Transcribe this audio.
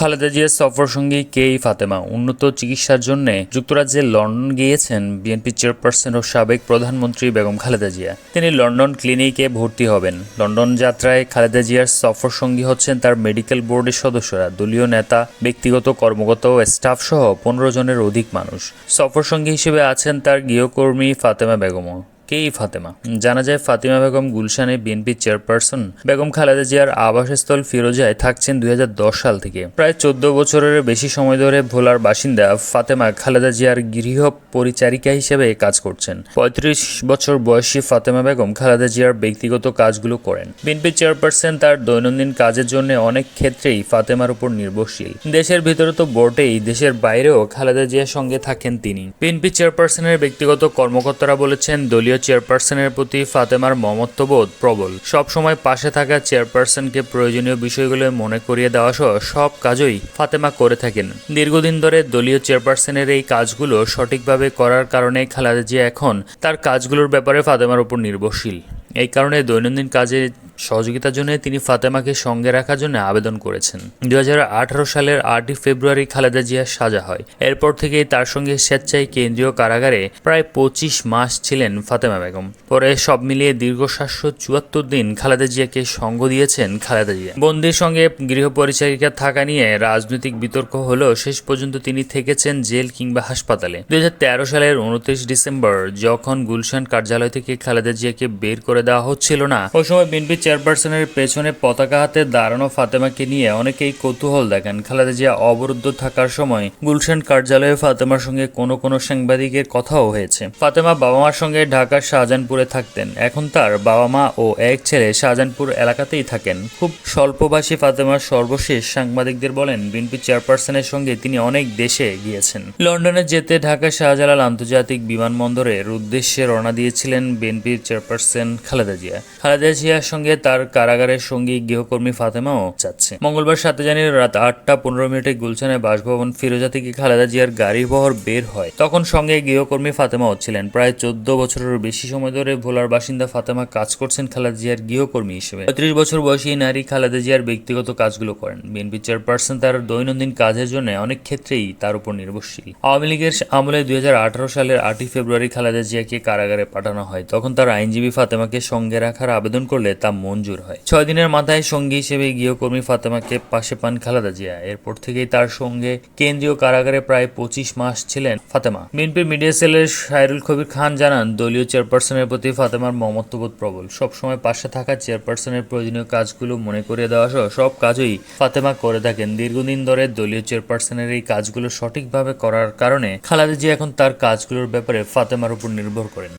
খালেদা জিয়ার সফর সঙ্গী কে ফাতেমা? উন্নত চিকিৎসার জন্য যুক্তরাজ্যের লন্ডন গিয়েছেন বিএনপি চেয়ারপারসন ও সাবেক প্রধানমন্ত্রী বেগম খালেদা জিয়া। তিনি লন্ডন ক্লিনিকে ভর্তি হবেন। লন্ডন যাত্রায় খালেদা জিয়ার সফর সঙ্গী হচ্ছেন তার মেডিকেল বোর্ডের সদস্যরা। দলীয় নেতা, ব্যক্তিগত কর্মকর্তা ও স্টাফ সহ পনেরো জনের অধিক মানুষ। সফর সঙ্গী হিসেবে আছেন তার গৃহকর্মী ফাতেমা বেগমও। কে এই ফাতেমা। জানা যায় ফাতিমা বেগম গুলশানে বিএনপি চেয়ারপারসন বেগম খালেদা জিয়ার আবাসস্থল ফিরোজায় থাকছেন দুই হাজার দশ সাল থেকে। প্রায় চোদ্দ বছরের বেশি সময় ধরে ভোলার বাসিন্দা ফাতেমা খালেদা জিয়ার গৃহ পরিচারিকা হিসেবে কাজ করছেন। পঁয়ত্রিশ বছর বয়সী ফাতেমা বেগম খালেদা জিয়ার ব্যক্তিগত কাজগুলো করেন। বিএনপি চেয়ারপারসন তার দৈনন্দিন কাজের জন্য অনেক ক্ষেত্রেই ফাতেমার উপর নির্ভরশীল। দেশের ভিতরে তো বটেই, দেশের বাইরেও খালেদা জিয়ার সঙ্গে থাকেন তিনি। বিএনপি চেয়ারপারসনের ব্যক্তিগত কর্মকর্তারা বলেছেন, দলীয় চেয়ারপারসনের প্রতি ফাতেমার মমত্ববোধ প্রবল। সব সময় পাশে থাকা চেয়ারপারসনকে প্রয়োজনীয় বিষয়গুলো মনে করিয়ে দেওয়া সহ সব কাজই ফাতেমা করে থাকেন। দীর্ঘদিন ধরে দলীয় চেয়ারপারসনের এই কাজগুলো সঠিকভাবে করার কারণে খালেদা জিয়া এখন তার কাজগুলোর ব্যাপারে ফাতেমার উপর নির্ভরশীল। এই কারণে দৈনন্দিন কাজে সহযোগিতার জন্য তিনি ফাতেমাকে সঙ্গে রাখার জন্য আবেদন করেছেন। দুই হাজার আঠারো সালের আটই ফেব্রুয়ারি খালেদা জিয়ার সাজা হয়। এরপর থেকেই তার সঙ্গে স্বেচ্ছায় কেন্দ্রীয় কারাগারে প্রায় পঁচিশ মাস ছিলেন ফাতেমা বেগম। পরে সব মিলিয়ে দীর্ঘ সাতশো চুয়াত্তর দিন খালেদা জিয়াকে সঙ্গ দিয়েছেন খালেদা জিয়া। বন্দির সঙ্গে গৃহ পরিচারিকা থাকা নিয়ে রাজনৈতিক বিতর্ক হলেও শেষ পর্যন্ত তিনি থেকেছেন জেল কিংবা হাসপাতালে। দুই হাজার তেরো সালের উনত্রিশ ডিসেম্বর যখন গুলশান কার্যালয় থেকে খালেদা জিয়াকে বের করে দেওয়া হচ্ছিল না, ওই সময় বিএনপি চেয়ারপারসনের পেছনে পতাকা হাতে দাঁড়ানো ফাতেমাকে নিয়ে অনেকেই কৌতূহল দেখেন। খালেদা জিয়া অবরুদ্ধ থাকার সময় গুলশান কার্যালয়ে ফাতেমার সঙ্গে কোনো কোনো সাংবাদিকের কথাও হয়েছে। ফাতেমা বাবা মার সঙ্গে ঢাকার শাহজাহানপুরে থাকতেন। এখন তার বাবা মা ও এক ছেলে শাহজাহানপুর এলাকাতেই থাকেন। খুব স্বল্পবাসী ফাতেমা সর্বশেষ সাংবাদিকদের বলেন, বিএনপি চেয়ারপারসনের সঙ্গে তিনি অনেক দেশে গিয়েছেন। লন্ডনে যেতে ঢাকা শাহজালাল আন্তর্জাতিক বিমানবন্দরের উদ্দেশ্যে রওনা দিয়েছিলেন বিএনপির চেয়ারপারসন খালেদা জিয়া। খালেদা জিয়ার সঙ্গে তার কারাগারের সঙ্গী গৃহকর্মী ফাতেমাও যাচ্ছে। মঙ্গলবার সাথে জানুয়ারি রাত আটটা পনেরো মিনিটে গুলশানে বাসভবন ফিরোজা থেকে খালেদা জিয়ার গাড়ি বহর বের হয়। তখন সঙ্গে গৃহকর্মী ফাতেমাও ছিলেন। প্রায় চোদ্দ বছরের বেশি সময় ধরে ভোলার বাসিন্দা ফাতেমা কাজ করছেন খালেদা জিয়ার গৃহকর্মী হিসেবে। পঁয়ত্রিশ বছর বয়সী নারী খালেদা জিয়ার ব্যক্তিগত কাজগুলো করেন। বিএনপি চেয়ারপারসন তার দৈনন্দিন কাজের জন্য অনেক ক্ষেত্রেই তার উপর নির্ভরশীল। আওয়ামী লীগের আমলে দুই হাজার আঠারো সালের আটই ফেব্রুয়ারি খালেদা জিয়াকে কারাগারে পাঠানো হয়। তখন তার আইনজীবী ফাতেমাকে সঙ্গে রাখার আবেদন করলে তা মঞ্জুর হয়। ছয় দিনের মাথায় সঙ্গী হিসেবে গৃহকর্মী ফাতেমাকে পাশে পান খালেদা জিয়া। এরপর থেকেই তার সঙ্গে কেন্দ্রীয় কারাগারে প্রায় পঁচিশ মাস ছিলেন ফাতেমা। বিএনপি মিডিয়া সেলের সাইরুল কবির খান জানান, দলীয় চেয়ারপারসনের প্রতি ফাতেমার মমত্ববোধ প্রবল। সবসময় পাশে থাকা চেয়ারপারসনের প্রয়োজনীয় কাজগুলো মনে করিয়ে দেওয়া সহ সব কাজই ফাতেমা করে থাকেন। দীর্ঘদিন ধরে দলীয় চেয়ারপারসনের এই কাজগুলো সঠিকভাবে করার কারণে খালেদা জিয়া এখন তার কাজগুলোর ব্যাপারে ফাতেমার উপর নির্ভর করেন।